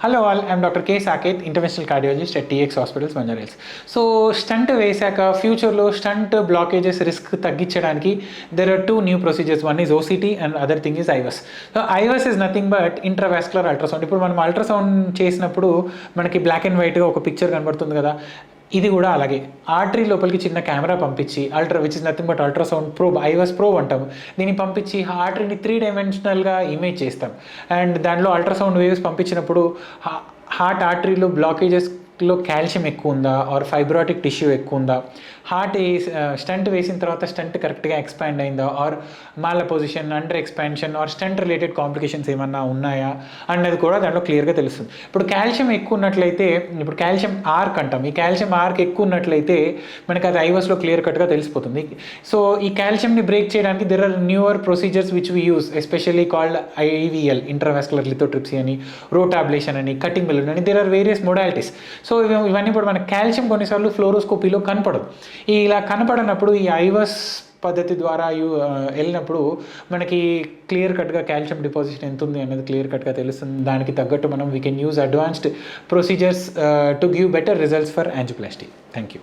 Hello all I'm doctor K Saketh international cardiologist at TX hospitals మంజరేల్స్ so stent వేశాక ఫ్యూచర్లో stent blockages risk తగ్గించడానికి there are two new procedures one is OCT and other thing is IVUS so IVUS is nothing but intravascular ultrasound ఇప్పుడు మనం ultrasound చేసినప్పుడు మనకి black and వైట్గా ఒక picture కనబడుతుంది కదా. ఇది కూడా అలాగే. ఆర్టరీ లోపలికి చిన్న కెమెరా పంపించి ultra which is nothing but ultrasound probe IVUS probe అంటాము. దీన్ని పంపించి ఆర్టరీని త్రీ డైమెన్షనల్గా ఇమేజ్ చేస్తాం. అండ్ దానిలో అల్ట్రాసౌండ్ వేవ్స్ పంపించినప్పుడు హార్ట్ ఆర్టరీలో లో కాల్షియం ఎక్కువ ఉందా? ఆర్ ఫైబ్రాటిక్ టిష్యూ ఎక్కువ ఉందా? హార్ట్ స్టంట్ వేసిన తర్వాత స్టంట్ కరెక్ట్గా ఎక్స్పాండ్ అయిందా? Or malposition under expansion or stent related complications ఏమన్నా ఉన్నాయా? అన్నది కూడా దాంట్లో క్లియర్గా తెలుస్తుంది. ఇప్పుడు కాల్షియం ఎక్కువ ఉన్నట్లయితే ఇప్పుడు కాల్షియం ఆర్క్ అంటాం. ఈ కాల్షియం ఆర్క్ ఎక్కువ ఉన్నట్లయితే మనకి అది ఐవస్లో క్లియర్ కట్గా తెలిసిపోతుంది. సో ఈ కాల్షియంని బ్రేక్ చేయడానికి there are newer procedures which we use especially called IVL intervascular lithotripsy అని రోటాబ్లేషన్ అని కటింగ్ బెలూన్ అని there are various modalities so so ఇవన్నీ ఇప్పుడు మనకి కాల్షియం కొన్నిసార్లు ఫ్లోరోస్కోపీలో కనపడదు. ఇలా కనపడనప్పుడు ఈ ఐవస్ పద్ధతి ద్వారా యూ వెళ్ళినప్పుడు మనకి క్లియర్ కట్గా కాల్షియం డిపాజిషన్ ఎంత ఉంది అనేది క్లియర్ కట్గా తెలుస్తుంది. దానికి తగ్గట్టు మనం we can use advanced procedures to give better results for angioplasty thank you